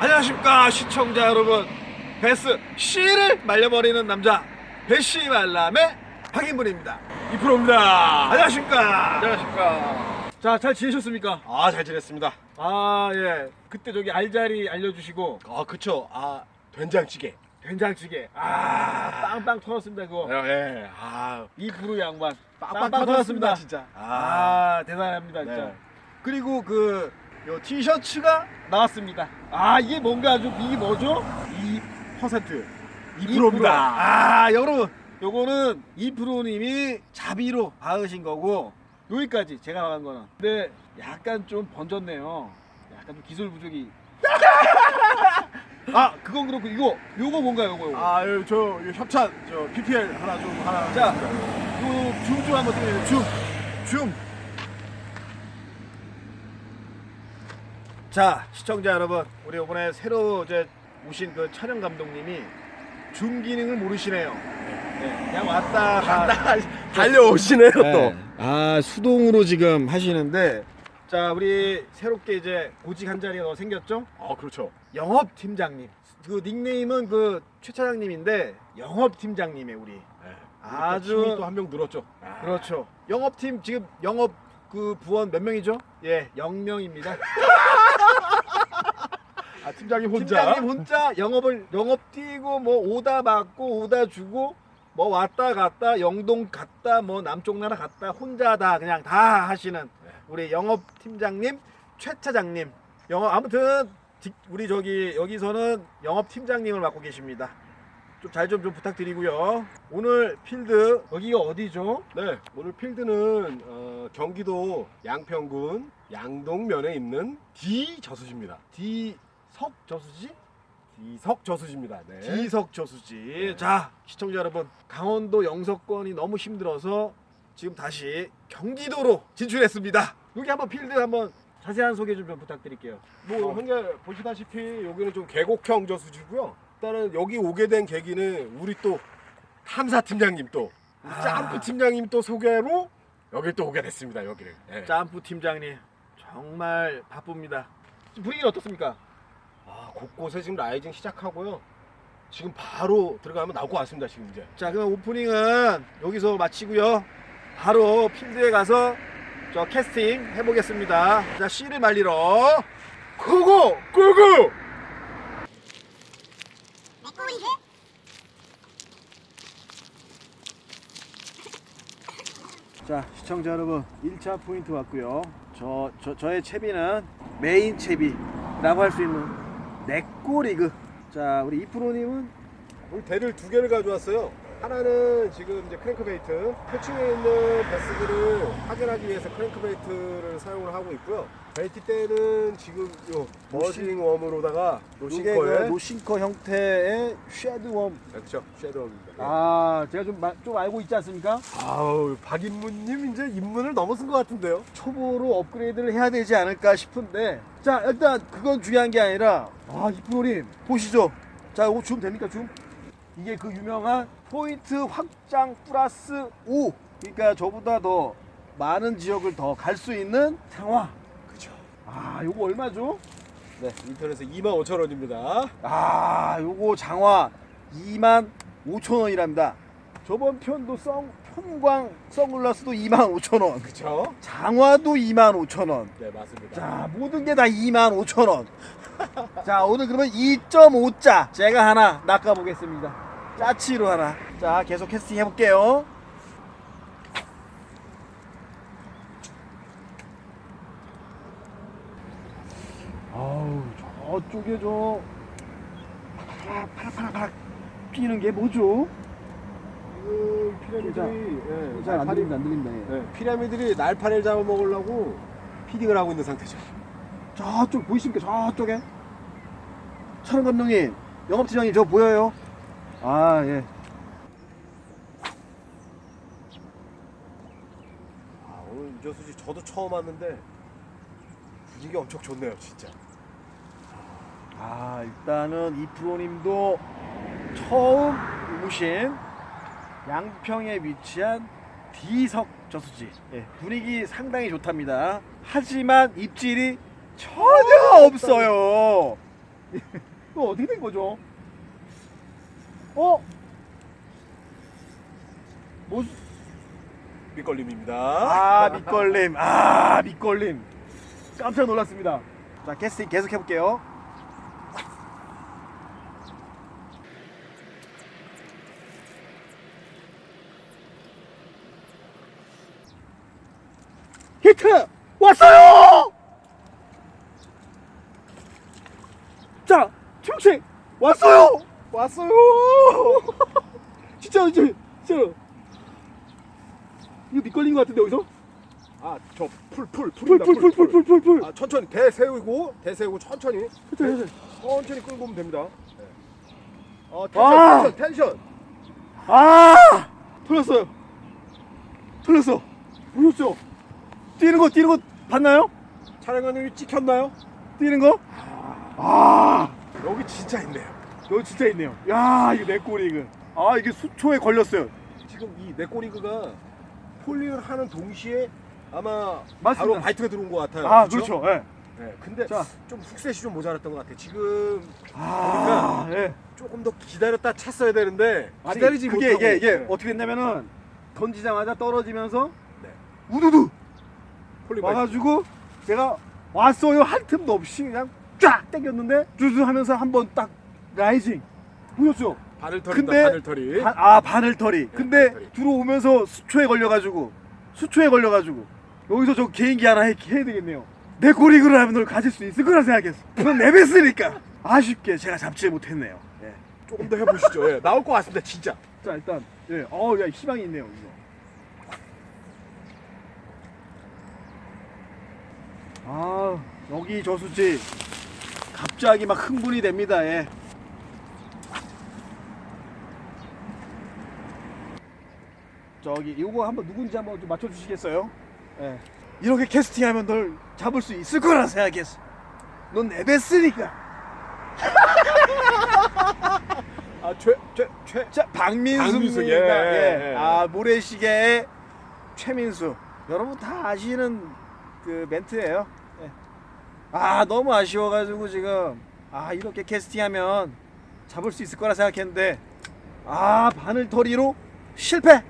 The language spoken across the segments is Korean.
안녕하십니까 시청자 여러분. 베스 씨를 말려버리는 남자 베시 말람의 박인분입니다. 이프로입니다. 안녕하십니까. 안녕하십니까. 자 잘 지내셨습니까? 아, 잘 지냈습니다. 아 예. 그때 저기 알자리 알려주시고. 아, 그쵸. 아, 된장찌개. 된장찌개. 아 빵빵 터졌습니다 그거. 예, 아, 이 부르 양반. 빵빵 터졌습니다, 진짜. 아, 대단합니다 진짜. 네. 그리고 그 요 티셔츠가 나왔습니다 아 이게 뭔가 좀 이게 뭐죠 2% 2%입니다. 아, 여러분, 요거는 2%님이 자비로 박으신 거고 여기까지 제가 박은 거는. 근데 약간 좀 번졌네요. 약간 좀 기술 부족이. 아, 그건 그렇고 이거 요거 뭔가요, 요거 요거. 아, 요, 저, 요 협찬, 저, PPL 하나 좀, 하나. 자, 요 줌 좀 한번 드려요. 줌. 줌. 자, 시청자 여러분, 우리 이번에 새로 이제 오신 그 촬영 감독님이 줌 기능을 모르시네요. 네, 그냥 왔다 갔다 달려오시네요, 네. 아 수동으로 지금 하시는데 자 우리 새롭게 이제 보직 한 자리가 더 생겼죠? 아, 그렇죠. 영업 팀장님. 그 닉네임은 그 최 차장님인데 영업 팀장님의 우리. 네. 아주- 또한 명 늘었죠. 그렇죠. 영업팀 지금 영업 그 부원 몇 명이죠? 예, 0명입니다. 아, 팀장님 혼자. 팀장님 혼자 영업을 영업 뛰고 뭐 오다 받고 오다 주고 뭐 왔다 갔다 영동 갔다 뭐 남쪽 나라 갔다 혼자 다 그냥 다 하시는 우리 영업 팀장님 최 차장님 영업 아무튼 직- 우리 저기 여기서는 영업 팀장님을 맡고 계십니다. 좀 잘 좀 좀 부탁드리고요. 오늘 필드 여기가 어디죠? 네, 오늘 필드는 어, 경기도 양평군 양동면에 있는 D 저수지입니다. 디 석 저수지? D석 저수지입니다. 네. 디석 저수지. 자, 시청자 여러분, 강원도 영서권이 너무 힘들어서 지금 다시 경기도로 진출했습니다. 여기 한번 필드 한번 자세한 소개 좀, 좀 부탁드릴게요. 뭐 현재 보시다시피 여기는 좀 계곡형 저수지고요. 일단은 여기 오게 된 계기는 우리 또 탐사 팀장님 또 우리 아. 짬프 팀장님 또 소개로 여기 또 오게 됐습니다. 여기를. 네. 짬프 팀장님 정말 바쁩니다. 지금 분위기는 어떻습니까? 아, 곳곳에 지금 라이징 시작하고요. 지금 바로 들어가면 나올 것 같습니다. 지금 이제. 자, 그럼 오프닝은 여기서 마치고요. 바로 필드에 가서 저 캐스팅 해보겠습니다. 자, 씨를 말리러 고고! 고고! 자 시청자 여러분 1차 포인트 왔고요 저, 저, 저의 채비는 메인 채비라고 할 수 있는 네꼬 리그 자 우리 이프로님은 우리 대를 두 개를 가져왔어요. 하나는 지금 이제 크랭크베이트, 표층에 있는 베스들을 확인하기 위해서 크랭크베이트를 사용을 하고 있고요. 베이트 때는 지금 요 머싱 웜으로다가 노싱커에 노싱커 형태의 쉐드웜 그렇죠 쉐도우입니다. 아 제가 좀, 마- 좀 알고 있지 않습니까? 아우 박인문님 이제 입문을 넘어선 것 같은데요. 초보로 업그레이드를 해야 되지 않을까 싶은데 자 일단 그건 중요한 게 아니라 아 이프로님 보시죠 자 이거 줌 됩니까 줌? 이게 그 유명한 포인트 확장 플러스 5 그러니까 저보다 더 많은 지역을 더 갈 수 있는 상황 그렇죠. 아 요거 얼마죠? 네 인터넷에 2만 5천 원입니다. 아 요거 장화 2만 5천 원이랍니다 저번 편도 성, 편광 선글라스도 2만 5천 원 그렇죠. 장화도 2만 5천 원네 맞습니다. 자, 모든 게 다 2만 5천 원. 자, 오늘 그러면 2.5자 제가 하나 낚아보겠습니다. 짜치로 하나. 자, 계속 캐스팅 해볼게요. 아우, 저쪽에 저 파락 파락 파락 파락 뛰는 게 뭐죠? 그 피라미드들이 예, 잘안 날파리- 들립니다, 안 들립니다. 예. 네, 피라미드들이 날파리를 잡아먹으려고 피딩을 하고 있는 상태죠. 저쪽 보이십니까? 저쪽에 촬영 감독님, 영업팀장님 저 보여요? 아 예. 아, 오늘 유저수지 저도 처음 왔는데 분위기 엄청 좋네요, 진짜. 아 일단은 이 프로님도 처음 오신 양평에 위치한 D석 저수지 예, 분위기 상당히 좋답니다. 하지만 입질이 전혀 없어요. 이거 어떻게 된 거죠? 어? 뭐? 밑걸림입니다. 아 밑걸림. 아 밑걸림. 깜짝 놀랐습니다. 자 캐스팅 계속 해볼게요. 히트 왔어요. 자 충치 왔어요. 왔어요. 진짜 진짜 진짜 이거 밑걸린 것 같은데 여기서? 아, 저 풀, 풀, 풀입니다. 풀풀풀풀풀풀 아, 천천히 대 세우고, 대 세우고 천천히, 천천히. 천천히 끌고 오면 됩니다. 네. 어, 아! 텐션, 텐션, 텐션. 아 틀렸어요 틀렸어 보셨죠 뛰는 거 뛰는 거 봤나요 촬영관님이 찍혔나요? 뛰는 거아 여기 진짜 있네요. 여기 진짜 있네요 야 꼬리 이거 아 이게 수초에 걸렸어요 지금 이 네꼬리그가 폴링을 하는 동시에 아마 맞습니다. 바로 바이트가 들어온 것 같아요. 아 그쵸? 그렇죠 예. 네, 근데 자. 좀 훅셋이 좀 모자랐던 것 같아요. 지금 아 예. 조금 더 기다렸다 찼어야 되는데 아니, 기다리지 그게 못하고 이게 이게 네. 어떻게 됐냐면은 던지자마자 떨어지면서 네. 우두두 폴링 바이트. 와가지고 제가 왔어요 한 틈도 없이 그냥 쫙 당겼는데 주주 하면서 한번 딱 라이징 보셨죠? 바늘털입니다. 근데 바늘털이. 바- 아 바늘털이. 근데 바늘털이. 들어오면서 수초에 걸려가지고 수초에 걸려가지고 여기서 저 개인기 하나 해, 해야 되겠네요. 내 꼬리그를 하면 널 가질 수 있을 거라 생각했어. 넌 내뱉으니까 아쉽게 제가 잡지 못했네요. 예. 조금 더 해보시죠. 예, 나올 것 같습니다. 진짜. 자 일단 예, 어야 희망이 있네요 이거. 아 여기 저수지 갑자기 막 흥분이 됩니다. 예. 저기 이거 한번 누군지 한번 좀 맞춰주시겠어요? 예. 이렇게 캐스팅하면 널 잡을 수 있을 거라 생각했어. 넌 내뱉으니까. 아, 최, 최, 최. 자 박민수입니다. 박민수, 예, 예. 예. 아 모래시계의 최민수. 여러분 다 아시는 그 멘트예요. 예. 아 너무 아쉬워가지고 지금 아 이렇게 캐스팅하면 잡을 수 있을 거라 생각했는데 아 바늘터리로 실패.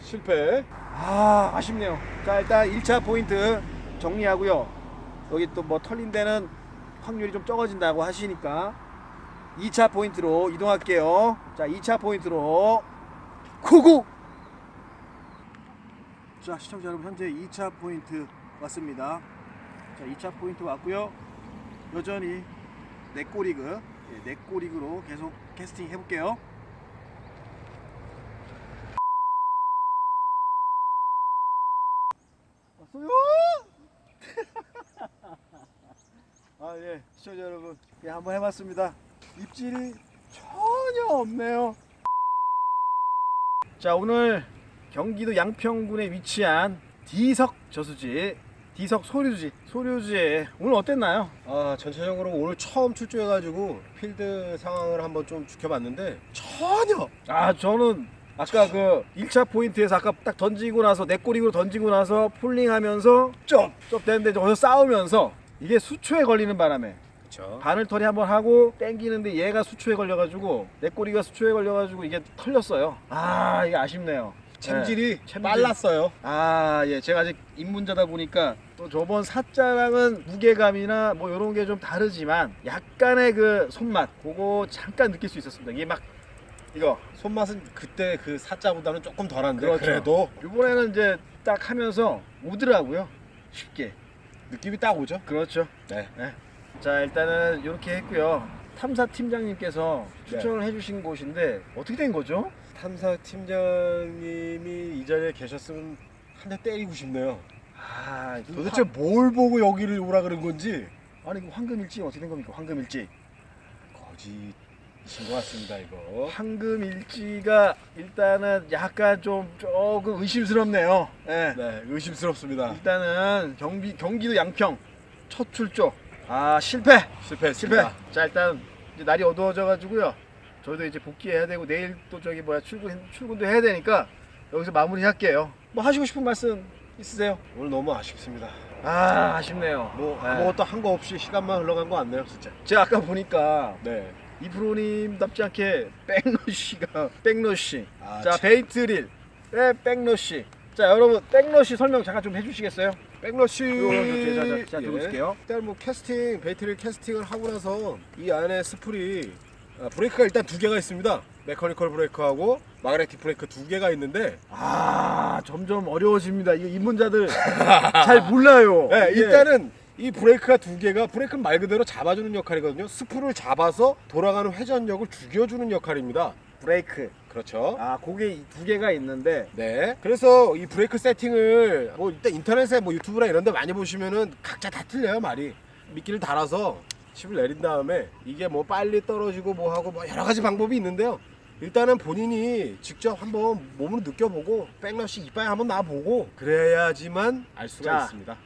실패. 아 아쉽네요. 자 일단 1차 포인트 정리하고요. 여기 또 뭐 털린 데는 확률이 좀 적어진다고 하시니까 2차 포인트로 이동할게요. 자 2차 포인트로 고고. 자 시청자 여러분 현재 2차 포인트 왔습니다. 자 2차 포인트 왔고요. 여전히 넷꼬리그 예, 넷꼬리그로 계속 캐스팅 해볼게요. 왔어요. 아 예, 시청자 여러분, 예 한번 해봤습니다. 입질이 전혀 없네요. 자 오늘 경기도 양평군에 위치한 디석 저수지, 디석 소류지, 소류지에 오늘 어땠나요? 아, 전체적으로 오늘 처음 출조해가지고 필드 상황을 한번 좀 지켜봤는데 전혀 아 저는 아까 그 1차 포인트에서 아까 딱 던지고 나서 내꼬리로 던지고 나서 폴링하면서 쩝쩝 되는데 저기서 싸우면서 이게 수초에 걸리는 바람에 그렇죠. 바늘 털이 한번 하고 땡기는데 얘가 수초에 걸려가지고 내 꼬리가 수초에 걸려가지고 이게 털렸어요. 아 이게 아쉽네요. 챔질이 네, 챔질. 빨랐어요. 아 예, 제가 아직 입문자다 보니까 또 저번 사자랑은 무게감이나 뭐 이런 게 좀 다르지만 약간의 그 손맛 그거 잠깐 느낄 수 있었습니다. 이게 막 이거 손맛은 그때 그 사자보다는 조금 덜한데 그렇죠. 그래도 이번에는 이제 딱 하면서 오더라고요. 쉽게. 느낌이 딱 오죠. 그렇죠. 네. 자 일단은 이렇게 했고요. 탐사 팀장님께서 네. 추천을 해주신 곳인데 어떻게 된 거죠? 탐사 팀장님이 이 자리에 계셨으면 한 대 때리고 싶네요. 아 도대체 뭘 보고 여기를 오라 그런 건지 아니 황금일지 어떻게 된 겁니까? 황금일지. 거짓이신 것 같습니다 이거. 황금일지가 일단은 약간 좀 조금 의심스럽네요. 예. 네, 의심스럽습니다. 일단은 경비 경기도 양평 첫 출조. 아 실패. 실패. 실패했습니다. 자 일단 이제 날이 어두워져 가지고요. 저희도 이제 복귀해야 되고 내일 또 저기 뭐야 출근 출근도 해야 되니까 여기서 마무리할게요. 뭐 하시고 싶은 말씀 있으세요? 오늘 너무 아쉽습니다. 아 아쉽네요. 뭐 네. 아무것도 한 거 없이 시간만 흘러간 거 같네요, 진짜. 제가 아까 보니까 네. 이프로님답지 않게 백러쉬가 백러쉬. 아, 자 참. 베이트릴 네 백러쉬. 자 여러분 백러쉬 설명 잠깐 좀 해주시겠어요? 백러쉬 요거 좀 자, 자, 자, 들고 있을게요. 일단 뭐 캐스팅 베이트를 캐스팅을 하고 나서 이 안에 아, 브레이크가 일단 두 개가 있습니다. 메커니컬 브레이크하고 마그네틱 브레이크 두 개가 있는데 아 점점 어려워집니다. 이거 입문자들 잘 몰라요. 네, 이게 일단은 이 브레이크가 두 개가 브레이크는 말 그대로 잡아주는 역할이거든요. 스풀을 잡아서 돌아가는 회전력을 죽여주는 역할입니다. 브레이크. 그렇죠. 아 그게 이두 개가 있는데 네. 그래서 이 브레이크 세팅을 뭐 일단 인터넷에 뭐 유튜브나 이런 데 많이 보시면은 각자 다 틀려요, 말이. 미끼를 달아서 칩을 내린 다음에 이게 뭐 빨리 떨어지고 뭐 하고 뭐 여러 가지 방법이 있는데요. 일단은 본인이 직접 한번 몸으로 느껴보고 백러시 이빨 한번 놔보고 그래야지만 알 수가 자. 있습니다.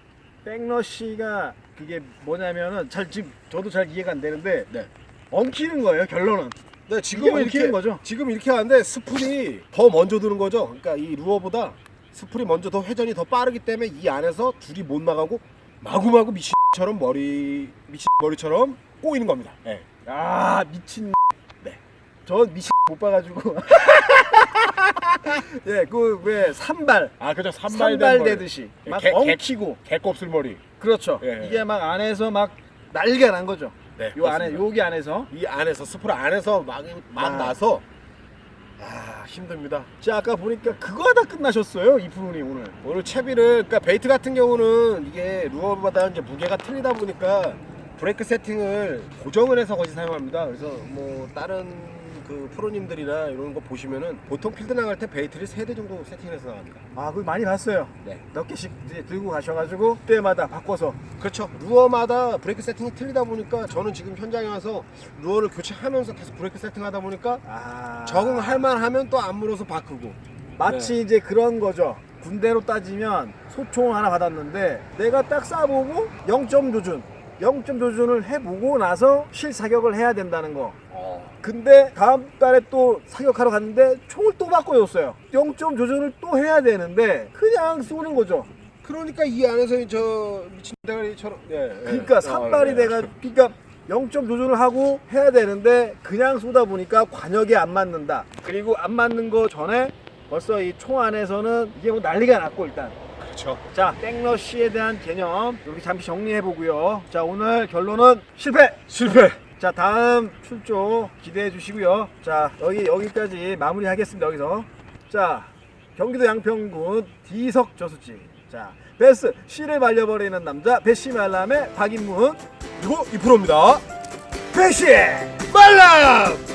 백러쉬가 그게 뭐냐면은 잘 지금 저도 잘 이해가 안 되는데 네. 엉키는 거예요 결론은. 네, 이게 지금은 엉키는 이렇게 거죠. 지금 이렇게 하는데 스풀이 더 먼저 드는 거죠. 그러니까 이 루어보다 스풀이 먼저 더 회전이 더 빠르기 때문에 이 안에서 둘이 못 나가고 마구마구 미친 처럼 머리 미친 머리처럼 꼬이는 겁니다. 네. 아 미친. 네. 저 미친 못 봐가지고. 예, 그 왜 산발 아 그죠 산발되듯이 막 개- 개- 엉키고. 개껍질 머리. 그렇죠. 예. 이게 막 안에서 막 난리가 난 거죠. 네. 요 안에 그렇습니다. 여기 안에서. 이 안에서 스풀 안에서 막, 막 아. 나서 아 힘듭니다. 제가 아까 보니까 그거 하다 끝나셨어요 이 프로님 오늘. 오늘 채비를 그러니까 베이트 같은 경우는 이게 루어보다 이제 무게가 틀리다 보니까 브레이크 세팅을 고정을 해서 거의 사용합니다. 그래서 뭐 다른 그 프로님들이나 이런 거 보시면은 보통 필드 나갈 때 베이트를 세 대 정도 세팅해서 나갑니다. 아, 그거 많이 봤어요. 네. 몇 개씩 이제 들고 가셔가지고 때마다 바꿔서. 그렇죠. 루어마다 브레이크 세팅이 틀리다 보니까 저는 지금 현장에 와서 루어를 교체하면서 계속 브레이크 세팅하다 보니까 아. 적응할 만하면 또 안 물어서 바꾸고. 마치 네. 이제 그런 거죠. 군대로 따지면 소총을 하나 받았는데 내가 딱 쏴보고 0점 조준, 0점 조준을 해보고 나서 실사격을 해야 된다는 거. 근데 다음 달에 또 사격하러 갔는데 총을 또 바꿔줬어요. 0점 조준을 또 해야 되는데 그냥 쏘는 거죠. 그러니까 이 안에서 저 미친 대가리처럼. 예, 예. 그러니까 산발이 어, 예. 돼가 그러니까 0점 조준을 하고 해야 되는데 그냥 쏘다 보니까 관역에 안 맞는다. 그리고 안 맞는 거 전에 벌써 이 총 안에서는 이게 뭐 난리가 났고 일단 그렇죠. 자 백러쉬에 대한 개념 이렇게 잠시 정리해 보고요. 자 오늘 결론은 실패. 실패. 자 다음 출조 기대해 주시고요. 자 여기 여기까지 마무리 하겠습니다. 여기서 자 경기도 양평군 디석 저수지 자 베스 씨를 말려버리는 남자 배시 말람의 박인문 그리고 2%입니다. 배시 말람!